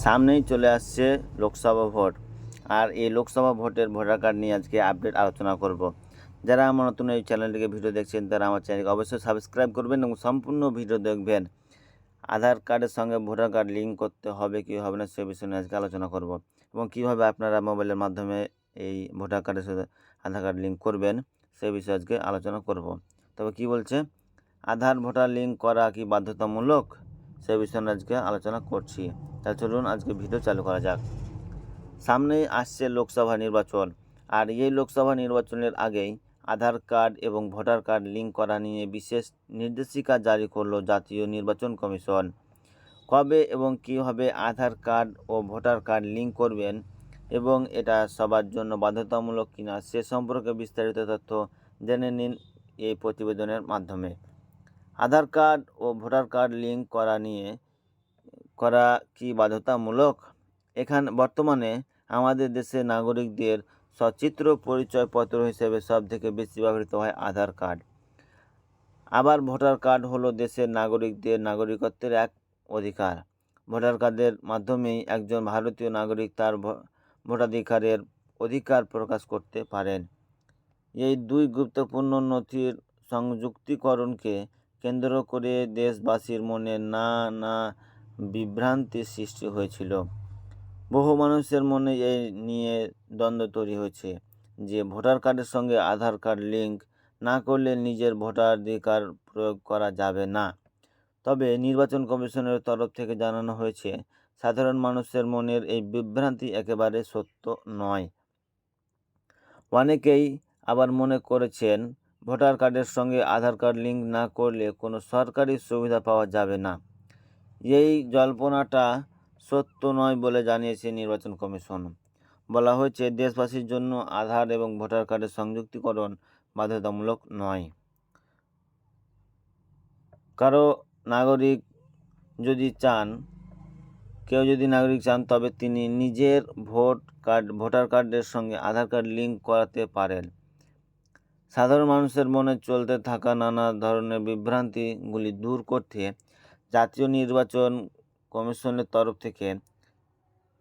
সামনেই চলে আসছে লোকসভা ভোট। আর এই লোকসভা ভোটের ভোটার কার্ড নিয়ে আজকে আপডেট আলোচনা করব। যারা আমার নতুন এই চ্যানেলটিকে ভিডিও দেখছেন, তারা আমার চ্যানেলকে অবশ্যই সাবস্ক্রাইব করবেন এবং সম্পূর্ণ ভিডিও দেখবেন। আধার কার্ডের সঙ্গে ভোটার কার্ড লিঙ্ক করতে হবে কি হবে না, সে বিষয়ে নিয়ে আজকে আলোচনা করব এবং কীভাবে আপনারা মোবাইলের মাধ্যমে এই ভোটার কার্ডের সাথে আধার কার্ড লিঙ্ক করবেন, সে বিষয়ে আজকে আলোচনা করব। তবে কি বলছে? আধার, ভোটার লিঙ্ক করা কি বাধ্যতামূলক? সে বিষয়ে আজকে আলোচনা করছি। তাহলে চলুন আজকে ভিডিও চালু করা যাক। সামনেই আসছে লোকসভা নির্বাচন। আর এই লোকসভা নির্বাচনের আগেই আধার কার্ড এবং ভোটার কার্ড লিঙ্ক করা নিয়ে বিশেষ নির্দেশিকা জারি করল জাতীয় নির্বাচন কমিশন। কবে এবং কীভাবে আধার কার্ড ও ভোটার কার্ড লিঙ্ক করবেন এবং এটা সবার জন্য বাধ্যতামূলক কিনা সে সম্পর্কে বিস্তারিত তথ্য জেনে নিন এই প্রতিবেদনের মাধ্যমে। আধার কার্ড ও ভোটার কার্ড লিঙ্ক করা নিয়ে করা কি বাধ্যতামূলক? এখান বর্তমানে আমাদের দেশের নাগরিকদের সচিত্র পরিচয়পত্র হিসেবে সবথেকে বেশি ব্যবহৃত হয় আধার কার্ড। আবার ভোটার কার্ড হলো দেশের নাগরিকদের নাগরিকত্বের এক অধিকার। ভোটার কার্ডের মাধ্যমেই একজন ভারতীয় নাগরিক তার ভোটাধিকারের অধিকার প্রকাশ করতে পারেন। এই দুই গুরুত্বপূর্ণ নথির সংযুক্তিকরণকে কেন্দ্র করে দেশবাসীর মনে না না বিভ্রান্তির সৃষ্টি হয়েছিল। বহু মানুষের মনে এই নিয়ে দ্বন্দ্ব তৈরি হয়েছে যে ভোটার কার্ডের সঙ্গে আধার কার্ড লিঙ্ক না করলে নিজের ভোটাধিকার প্রয়োগ করা যাবে না। তবে নির্বাচন কমিশনের তরফ থেকে জানানো হয়েছে, সাধারণ মানুষের মনের এই বিভ্রান্তি একেবারে সত্য নয়। অনেকেই আবার মনে করেছেন ভোটার কার্ডের সঙ্গে আধার কার্ড লিঙ্ক না করলে কোনো সরকারি সুবিধা পাওয়া যাবে না। এই জল্পনাটা সত্য নয় বলে জানিয়েছে নির্বাচন কমিশন। বলা হয়েছে, দেশবাসীর জন্য আধার এবং ভোটার কার্ডের সংযুক্তিকরণ বাধ্যতামূলক নয়। কারও নাগরিক যদি চান, কেউ যদি নাগরিক চান, তবে তিনি নিজের ভোট কার্ড, ভোটার কার্ডের সঙ্গে আধার কার্ড লিঙ্ক করাতে পারেন। সাধারণ মানুষের মনে চলতে থাকা নানা ধরনের বিভ্রান্তিগুলি দূর করতে জাতীয় নির্বাচন কমিশনের তরফ থেকে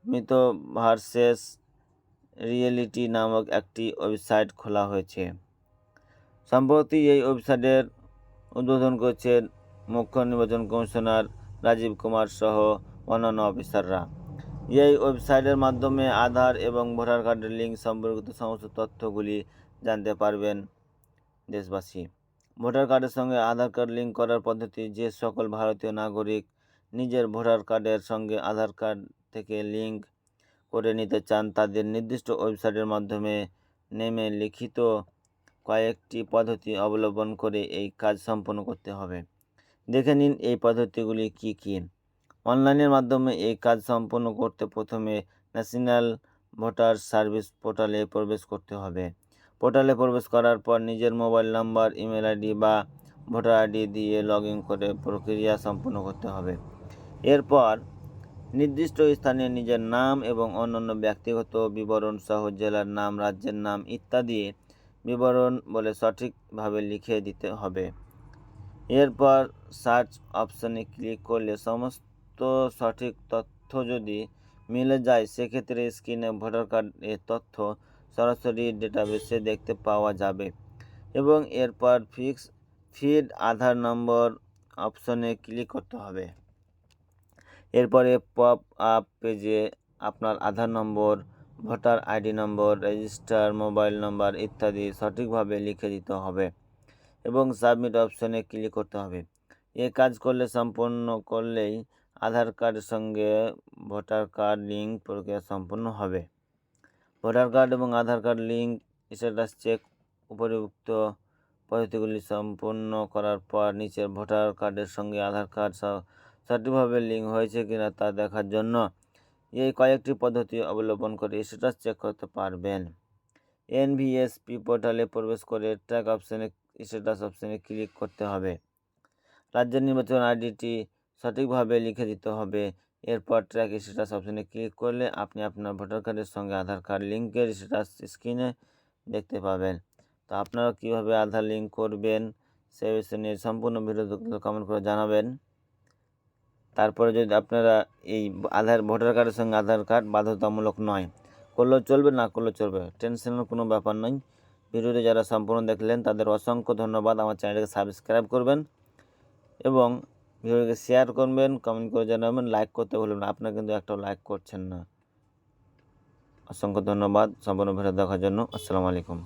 মৃত ভার্সেস রিয়েলিটি নামক একটি ওয়েবসাইট খোলা হয়েছে। সম্প্রতি এই ওয়েবসাইটের উদ্বোধন করেছেন মুখ্য নির্বাচন কমিশনার রাজীব কুমার সহ অন্যান্য অফিসাররা। এই ওয়েবসাইটের মাধ্যমে আধার এবং ভোটার কার্ডের লিঙ্ক সম্পর্কিত সমস্ত তথ্যগুলি জানতে পারবেন। দেশবাসী। ভোটার কার্ডের সঙ্গে আধার কার্ড লিঙ্ক করার পদ্ধতি, যে সকল ভারতীয় নাগরিক নিজের ভোটার কার্ডের সঙ্গে আধার কার্ড থেকে লিঙ্ক করে নিতে চান, তাদের নির্দিষ্ট ওয়েবসাইটের মাধ্যমে নেমে লিখিত কয়েকটি পদ্ধতি অবলম্বন করে এই কাজ সম্পন্ন করতে হবে। দেখে নিন এই পদ্ধতিগুলি কি কি। অনলাইনের মাধ্যমে এই কাজ সম্পন্ন করতে প্রথমে ন্যাশনাল ভোটার সার্ভিস পোর্টালে প্রবেশ করতে হবে। পোর্টালে প্রবেশ করার পর নিজের মোবাইল নাম্বার, ইমেল আইডি বা ভোটার আইডি দিয়ে লগ ইন করে প্রক্রিয়া সম্পন্ন করতে হবে। এরপর নির্দিষ্ট স্থানে নিজের নাম এবং অন্যান্য ব্যক্তিগত বিবরণ সহ জেলার নাম, রাজ্যের নাম ইত্যাদি বিবরণ বলে সঠিকভাবে লিখে দিতে হবে। এরপর সার্চ অপশনে ক্লিক করলে সমস্ত সঠিক তথ্য যদি মিলে যায়, সেক্ষেত্রে স্ক্রিনে ভোটার কার্ডের তথ্য সরাসরি ডেটাবেসে দেখতে পাওয়া যাবে। এবং এরপর ফিক্স ফিড আধার নম্বর অপশনে ক্লিক করতে হবে। এরপরে পপ আপ পেজে আপনার Aadhaar number, voter ID number, register mobile number ইত্যাদি সঠিকভাবে লিখে দিতে হবে এবং সাবমিট অপশনে ক্লিক করতে হবে। এ কাজ করলে সম্পূর্ণ করলেই আধার কার্ডের সঙ্গে ভোটার কার্ড লিঙ্ক প্রক্রিয়া সম্পূর্ণ হবে। ভোটার কার্ড এবং Aadhaar card link, status check উপরিউক্ত পদ্ধতিগুলি সম্পূর্ণ করার পর নিচের ভোটার কার্ডের সঙ্গে আধার কার্ড সঠিকভাবে লিঙ্ক হয়েছে কিনা তা দেখার জন্য এই কয়েকটি পদ্ধতি অবলম্বন করে স্ট্যাটাস চেক করতে পারবেন। এনভিএসপি পোর্টালে প্রবেশ করে ট্র্যাক অপশানে স্ট্যাটাস অপশানে ক্লিক করতে হবে। রাজ্যের নির্বাচন আইডিটি সঠিকভাবে লিখে দিতে হবে। এরপর ট্র্যাক স্ট্যাটাস অপশনে ক্লিক করলে আপনি আপনার ভোটার কার্ডের সঙ্গে আধার কার্ড লিঙ্কের স্ট্যাটাস স্ক্রিনে দেখতে পাবেন। তো আপনারা কীভাবে আধার লিঙ্ক করবেন সে বিষয়ে নিয়ে সম্পূর্ণ ভিডিও কমেন্ট করে জানাবেন। তারপরে যদি আপনারা এই আধার ভোটার কার্ডের সঙ্গে আধার কার্ড বাধ্যতামূলক নয়, করলেও চলবে, না করলেও চলবে টেনশনের কোনো ব্যাপার নয়। ভিডিওটি যারা সম্পূর্ণ দেখলেন, তাদের অসংখ্য ধন্যবাদ। আমার চ্যানেলকে সাবস্ক্রাইব করবেন এবং ভিডিওকে শেয়ার করবেন কমেন্ট করে জানাবেন লাইক করতে ভুলবেন না। আপনারা কিন্তু একটাও লাইক করছেন না। অসংখ্য ধন্যবাদ। সম্পূর্ণ ভিডিও দেখার জন্য। আসসালামু আলাইকুম।